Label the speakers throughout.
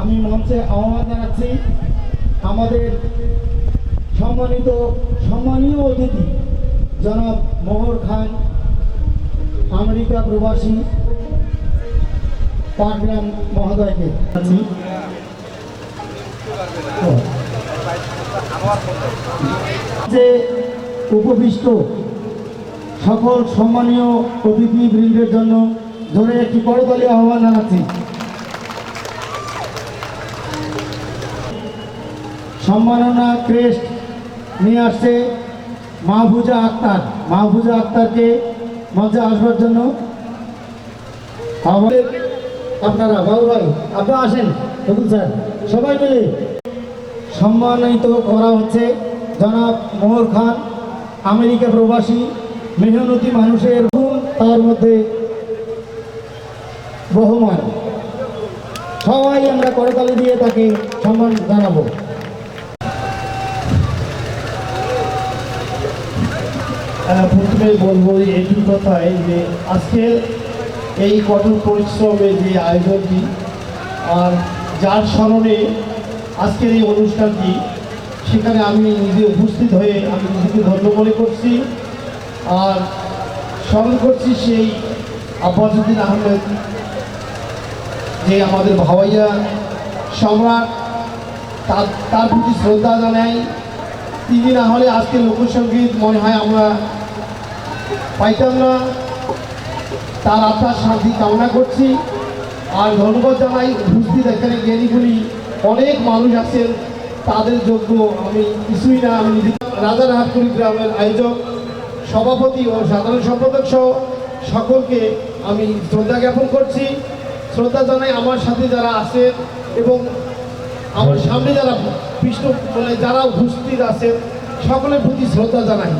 Speaker 1: আমি মঞ্চে আহ্বান জানাচ্ছি আমাদের সম্মানিত, সম্মানীয় অতিথি, জনাব মোহর খান, আমেরিকা প্রবাসী, পাটগ্রাম মহোদয়কে। যে উপবিষ্ট সকল সম্মানীয় অতিথিবৃন্দের জন্য ধরে একটি করতালি আহ্বান জানাচ্ছি। সম্মাননা ক্রেস্ট নিয়ে আসছে মাহফুজা আক্তার। মাহফুজা আক্তারকে মঞ্চে আসবার জন্য। আপনারা বাবু ভাই, আপনারা আসেন নতুন স্যার, সবাই মিলে। সম্মানিত করা হচ্ছে জনাব মোহর খান, আমেরিকা প্রবাসী, মেহনতি মানুষের গুণ তার মধ্যে বহমান। সবাই আমরা করতালি দিয়ে তাকে সম্মান জানাব।
Speaker 2: প্রথমে বলব এইটুকু কথাই যে আজকের এই কঠোর পরিশ্রমে যে আয়োজনটি, আর যার স্মরণে আজকের এই অনুষ্ঠানটি, সেখানে আমি নিজে উপস্থিত হয়ে আমি নিজেকে ধন্য মনে করছি। আর স্মরণ করছি সেই আব্বাসুদ্দিন আহমেদ, যে আমাদের ভাওয়াইয়া সম্রাট, তার প্রতি শ্রদ্ধা জানাই। তিনি না হলে আজকে লোকসঙ্গীত মনে হয় আমরা পাইতাম না তার আত্মার শান্তি কামনা করছি। আর ধন্যবাদ জানাই উপস্থিত এখানে জ্ঞানীগুলি অনেক মানুষ আছেন। তাদের যোগ্য আমি কিছুই না, আমি নিজে রাজারহাটপুরি গ্রামের আয়োজক, সভাপতি ও সাধারণ সম্পাদক সহ সকলকে আমি শ্রদ্ধা জ্ঞাপন করছি। শ্রদ্ধা জানাই আমার সাথে যারা আছেন এবং আমার সামনে যারা পৃষ্ঠ মানে যারা উপস্থিত আছেন, সকলের প্রতি শ্রদ্ধা জানাই।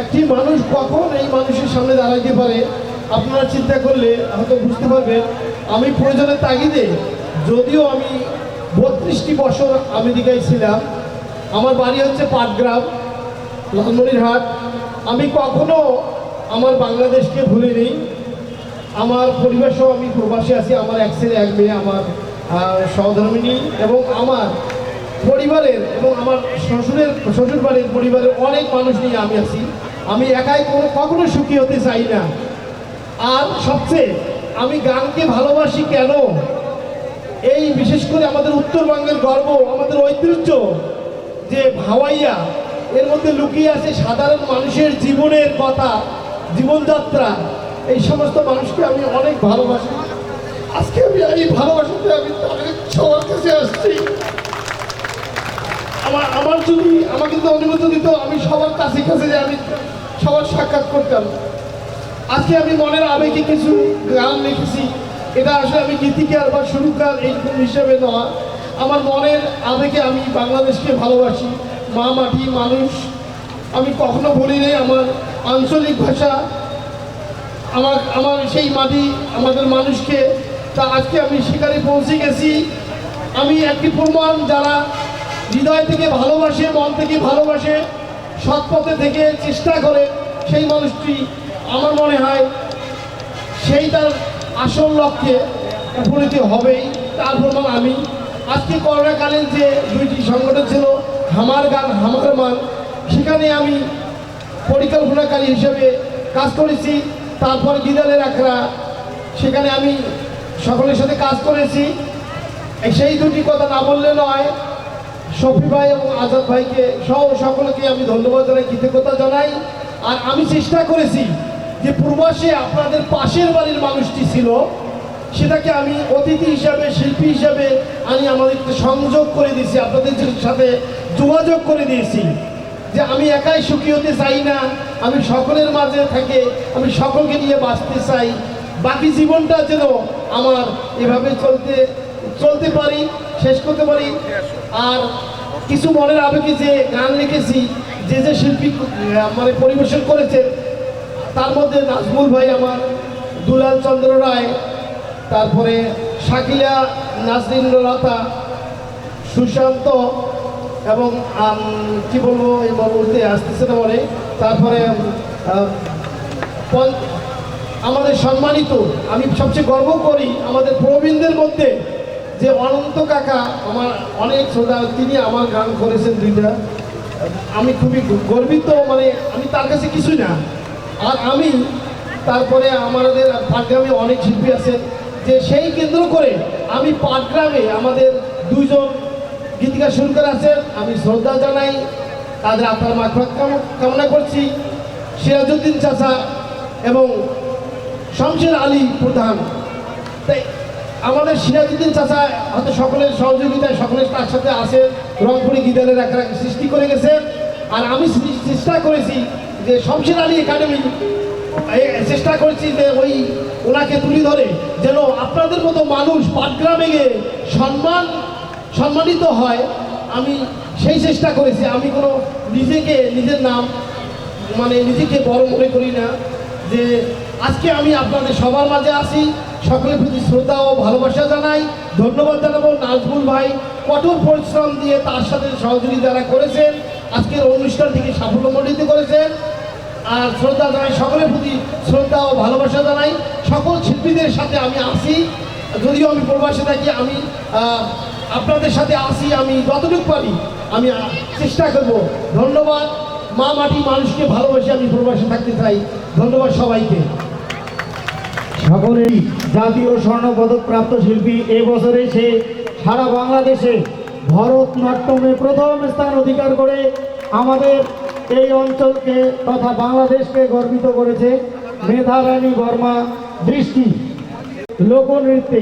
Speaker 2: একটি মানুষ কখন এই মানুষের সামনে দাঁড়াইতে পারে, আপনারা চিন্তা করলে হয়তো বুঝতে পারবেন। আমি প্রয়োজনের তাগিদে, যদিও আমি বত্রিশটি বছর আমেরিকায় ছিলাম, আমার বাড়ি হচ্ছে পাটগ্রাম, লালমনিরহাট। আমি কখনো আমার বাংলাদেশকে ভুলিনি। আমার পরিবার সহ আমি প্রবাসী আছি, আমার এক ছেলে, এক মেয়ে, আমার সহধর্মিনী এবং আমার পরিবারের এবং আমার শ্বশুরের শ্বশুর বাড়ির পরিবারের অনেক মানুষ নিয়ে আমি আছি। আমি একাই কোনো, কখনো সুখী হতে চাই না। আর সবচেয়ে আমি গানকে ভালোবাসি কেন? এই বিশেষ করে আমাদের উত্তরবঙ্গের গর্ব, আমাদের ঐতিহ্য যে ভাওয়াইয়া, এর মধ্যে লুকিয়ে আছে সাধারণ মানুষের জীবনের কথা, জীবনযাত্রা, এই সমস্ত মানুষকে আমি অনেক ভালোবাসি। আজকে আমি এই ভালোবাসাতে আমি তাদের সবার কাছে আসছি। আমার আমার যদি, আমাকে যদি অনুমতি দিত, আমি সবার কাছে কাছে যে আমি সবার সাক্ষাৎ করতাম। আজকে আমি মনের আবেগে কিছু গান লিখেছি। এটা আসলে আমি গীতিকার বা সুরকার এইরকম হিসেবে নয়। আমার মনের আবেগে আমি বাংলাদেশকে ভালোবাসি। মা মাটি মানুষ। আমি কখনো বলি নাই আমার আঞ্চলিক ভাষা। আমার আমার সেই মাটি, আমাদের মানুষকে। তা আজকে আমি শিকারে পৌঁছে গেছি। আমি একটি প্রমাণ যারা হৃদয় থেকে ভালোবাসে, মন থেকে ভালোবাসে, সৎ পথে থেকে চেষ্টা করে সেই মানুষটি আমার মনে হয় সেই তার আসল লক্ষ্যে উপনীত হবেই। তার প্রমাণ আমি। আজকে করোনাকালীন যে দুইটি সংগঠন ছিল, হামার গান, হামার মান, সেখানে আমি পরিকল্পনাকারী হিসেবে কাজ করেছি। তারপর গিদালের আখড়া, সেখানে আমি সকলের সাথে কাজ করেছি। সেই দুটি কথা না বললে নয় শফি ভাই এবং আজাদ ভাইকে সহ সকলকে আমি ধন্যবাদ জানাই, কৃতজ্ঞতা জানাই। আর আমি চেষ্টা করেছি যে পূর্বাসে আপনাদের পাশের বাড়ির মানুষটি ছিল, সেটাকে আমি অতিথি হিসাবে, শিল্পী হিসাবে আমি আমাদেরকে সংযোগ করে দিয়েছি, আপনাদের সাথে যোগাযোগ করে দিয়েছি। যে আমি একাই সুখী হতে চাই না, আমি সকলের মাঝে থেকে আমি সকলকে নিয়ে বাঁচতে চাই। বাকি জীবনটা যেন আমার এভাবে চলতে চলতে পারি, শেষ করতে পারি। আর কিছু মনের আবেগে যে গান লিখেছি, যে যে শিল্পী মানে পরিবেশন করেছে, তার মধ্যে নাজমুল ভাই আমার, দুলাল চন্দ্র রায়, তারপরে শাকিলা, নাজরিন লতা, সুশান্ত এবং কি বলব, এই মুহূর্তে আসতেছে না মনে তারপরে আমাদের সম্মানিত, আমি সবচেয়ে গর্ব করি আমাদের প্রবীণদের মধ্যে যে অনন্ত কাকা, আমার অনেক শ্রদ্ধা তিনি আমার গান করেছেন দুইটা। আমি খুবই গর্বিত মানে আমি তার কাছে কিছুই না। আর আমি তারপরে আমাদের পাটগ্রামে অনেক শিল্পী আছেন, যে সেই কেন্দ্র করে আমি পাটগ্রামে আমাদের দুইজন গীতিকা সুরকার আছেন, আমি শ্রদ্ধা জানাই, তাদের আপনার মাখফাত কামনা করছি। সিরাজউদ্দিন চাচা এবং শমশের আলী প্রধান। তাই আমাদের সিরাজুদ্দিন চাচা হয়তো সকলের সহযোগিতায় সকলের তার সাথে আসে রংপুরি গিদারের একটা সৃষ্টি করে গেছে। আর আমি চেষ্টা করেছি যে শমশের আলী একাডেমি চেষ্টা করেছি যে ওই ওনাকে তুলে ধরে, যেন আপনাদের মতো মানুষ পাটগ্রামে গিয়ে সম্মান, সম্মানিত হয়। আমি সেই চেষ্টা করেছি। আমি কোনো নিজেকে, নিজের নাম মানে নিজেকে বড় মনে করি না যে আজকে আমি আপনাদের সবার মাঝে আসি সকলের প্রতি শ্রদ্ধা ও ভালোবাসা জানাই। ধন্যবাদ জানাব নাজমুল ভাই। কঠোর পরিশ্রম দিয়ে তার সাথে সহযোগী যারা করেছেন, আজকের অনুষ্ঠানটিকে সাফল্যমণ্ডিত করেছেন। আর শ্রদ্ধা জানাই, সকলের প্রতি শ্রদ্ধা ও ভালোবাসা জানাই। সকল শিল্পীদের সাথে আমি আসি। যদিও আমি প্রবাসে থাকি, আমি আপনাদের সাথে আসি, আমি যতটুকু পারি, আমি চেষ্টা করব। ধন্যবাদ। মা মাটি মানুষকে ভালোবেসে আমি প্রবাসে থাকতে চাই। ধন্যবাদ সবাইকে।
Speaker 1: সকলেই জাতীয় স্বর্ণ পদক প্রাপ্ত শিল্পী এবছরে সে সারা বাংলাদেশে ভরতনাট্যমে প্রথম স্থান অধিকার করে আমাদের এই অঞ্চলকে তথা বাংলাদেশকে গর্বিত করেছে মেধারানী বর্মা দৃষ্টি লোকনৃত্যে।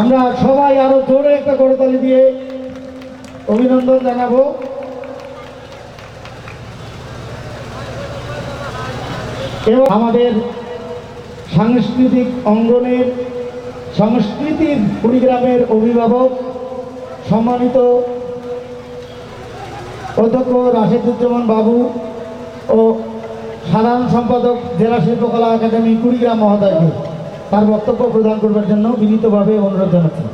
Speaker 1: আমরা সবাই আরও জোরে একটা করতালি দিয়ে অভিনন্দন জানাব। এবং আমাদের সাংস্কৃতিক অঙ্গনের, সংস্কৃতির কুড়িগ্রামের অভিভাবক সম্মানিত অধ্যক্ষ রাশেদুজ্জামান বাবু ও সাধারণ সম্পাদক জেলা শিল্পকলা একাডেমি কুড়িগ্রাম মহোদয়কে তার বক্তব্য প্রদান করবার জন্য বিনীতভাবে অনুরোধ জানাচ্ছি।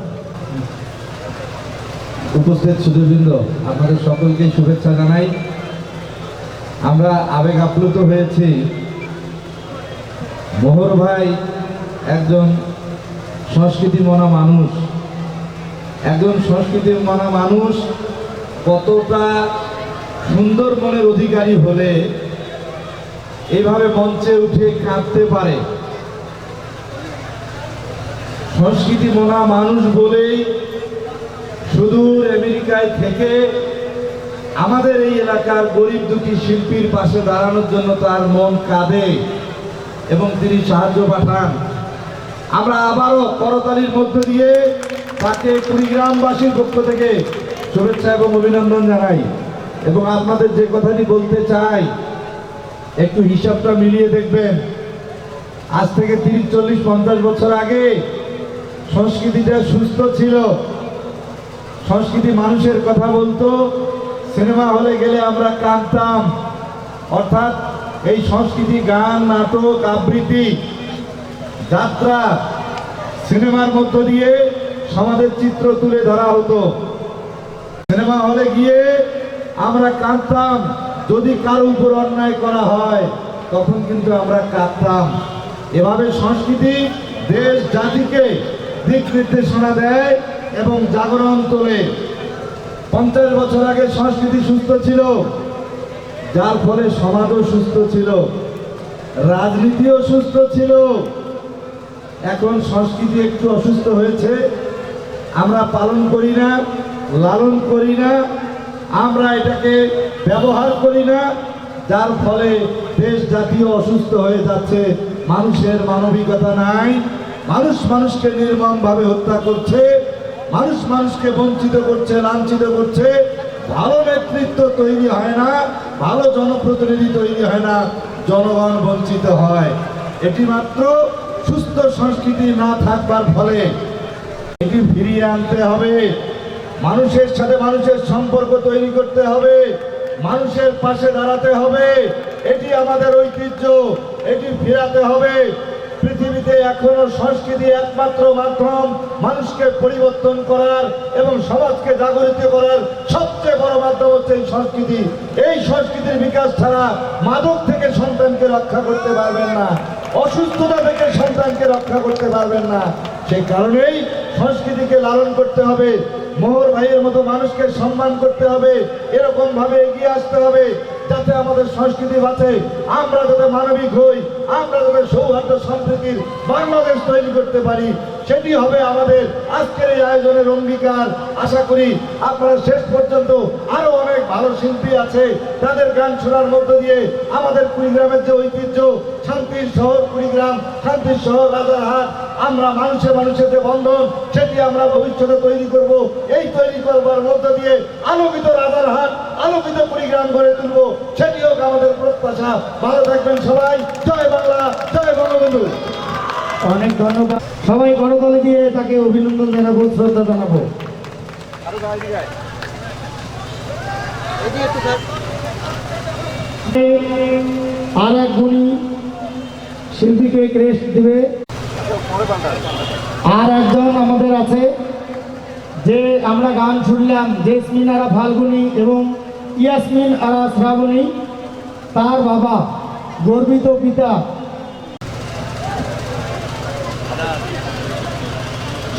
Speaker 3: উপস্থিত সুধীবৃন্দ আপনাদের সকলকে শুভেচ্ছা জানাই। আমরা আবেগ আপ্লুত হয়েছি। মোহর ভাই একজন সংস্কৃতি মনা মানুষ। একজন সংস্কৃতি মনা মানুষ কতটা সুন্দর মনের অধিকারী হলে এভাবে মঞ্চে উঠে কাঁদতে পারে? সংস্কৃতি মনা মানুষ বলেই সুদূর আমেরিকায় থেকে আমাদের এই এলাকার গরিব দুঃখী শিল্পীর পাশে দাঁড়ানোর জন্য তার মন কাঁদে। এবং তিনি সাহায্য পাঠান। আমরা আবারও করতালির মধ্য দিয়ে তাকে কুড়িগ্রামবাসীর পক্ষ থেকে শুভেচ্ছা এবং অভিনন্দন জানাই। এবং আপনাদের যে কথাটি বলতে চাই, একটু হিসাবটা মিলিয়ে দেখবেন। আজ থেকে তিরিশ, চল্লিশ, পঞ্চাশ বছর আগে সংস্কৃতিটা সুস্থ ছিল। সংস্কৃতি মানুষের কথা বলতো, সিনেমা হলে গেলে আমরা কাঁদতাম। অর্থাৎ এই সংস্কৃতি, গান, নাটক, আবৃত্তি, যাত্রা সিনেমার মধ্য দিয়ে সমাজের চিত্র তুলে ধরা হতো। সিনেমা হলে গিয়ে আমরা কাঁদতাম। যদি কারও উপর অন্যায় করা হয়, তখন কিন্তু আমরা কাঁদতাম। এভাবে সংস্কৃতি দেশ, জাতিকে দিক নির্দেশনা দেয় এবং জাগরণ তোলে। পঞ্চাশ বছর আগে সংস্কৃতি সুস্থ ছিল। যার ফলে সমাজও সুস্থ ছিল, রাজনীতিও সুস্থ ছিল। এখন সংস্কৃতি একটু অসুস্থ হয়েছে। আমরা পালন করি না, লালন করি না, আমরা এটাকে ব্যবহার করি না, যার ফলে দেশ জাতীয় অসুস্থ হয়ে যাচ্ছে। মানুষের মানবিকতা নাই, মানুষ মানুষকে নির্মমভাবে হত্যা করছে, মানুষ মানুষকে বঞ্চিত করছে, লাঞ্ছিত করছে। ভালো নেতৃত্ব তৈরি হয় না, ভালো জনপ্রতিনিধি তৈরি হয় না, জনগণ বঞ্চিত হয়। এটি মাত্র সুস্থ সংস্কৃতি না থাকবার ফলে এটি ফিরিয়ে আনতে হবে। মানুষের সাথে মানুষের সম্পর্ক তৈরি করতে হবে। মানুষের পাশে দাঁড়াতে হবে। এটি আমাদের ঐতিহ্য, এটি ফিরাতে হবে। পৃথিবীতে এখনও সংস্কৃতি একমাত্র মাধ্যম মানুষকে পরিবর্তন করার এবং সমাজকে জাগরিত করার সবচেয়ে বড় মাধ্যম হচ্ছে এই সংস্কৃতি। এই সংস্কৃতির বিকাশ ছাড়া মাদক থেকে সন্তানকে রক্ষা করতে পারবেন না, অসুস্থতা থেকে সন্তানকে রক্ষা করতে পারবেন না। সেই কারণেই সংস্কৃতিকে লালন করতে হবে, মোহর ভাইয়ের মতো মানুষকে সম্মান করতে হবে এরকম ভাবে এগিয়ে আসতে হবে। যাতে আমাদের সংস্কৃতি বাঁচে, আমরা যাতে মানবিক হই, আমরা যাতে সৌহার্দ্য সম্প্রীতির বাংলাদেশ তৈরি করতে পারি, সেটি হবে আমাদের আজকের এই আয়োজনের অঙ্গীকার। আশা করি আপনারা শেষ পর্যন্ত আরও অনেক ভালো শিল্পী আছে, তাদের গান শোনার মধ্য দিয়ে আমাদের কুড়িগ্রামের যে ঐতিহ্য শান্তির শহর কুড়িগ্রাম শান্তির শহর রাজারহাট। আমরা মানুষে মানুষের যে বন্ধন সেটি আমরা ভবিষ্যতে তৈরি করব। এই তৈরি করবার মধ্য দিয়ে আলোকিত রাজারহাট আলোকিত কুড়িগ্রাম গড়ে তুলব। সেটি হোক আমাদের প্রত্যাশা। ভালো থাকবেন সবাই। জয় বাংলা জয় বঙ্গবন্ধু।
Speaker 1: অনেক ধন্যবাদ। সবাই করতালি দিয়ে তাকে অভিনন্দন জানাব শ্রদ্ধা জানাব। আর এক গুণী শিল্পীকে ক্রেস্ট দেবে। আর একজন আমাদের আছে, যে আমরা গান শুনলাম, জেসমিন আরা ফাল্গুনি এবং ইয়াসমিন আরা শ্রাবণী। তার বাবা, গর্বিত পিতা।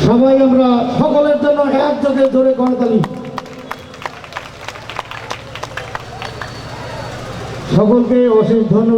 Speaker 1: সবাই আমরা সকলের জন্য এক একযোগে ধরে করতালি সকলকে অশেষ ধন্যবাদ।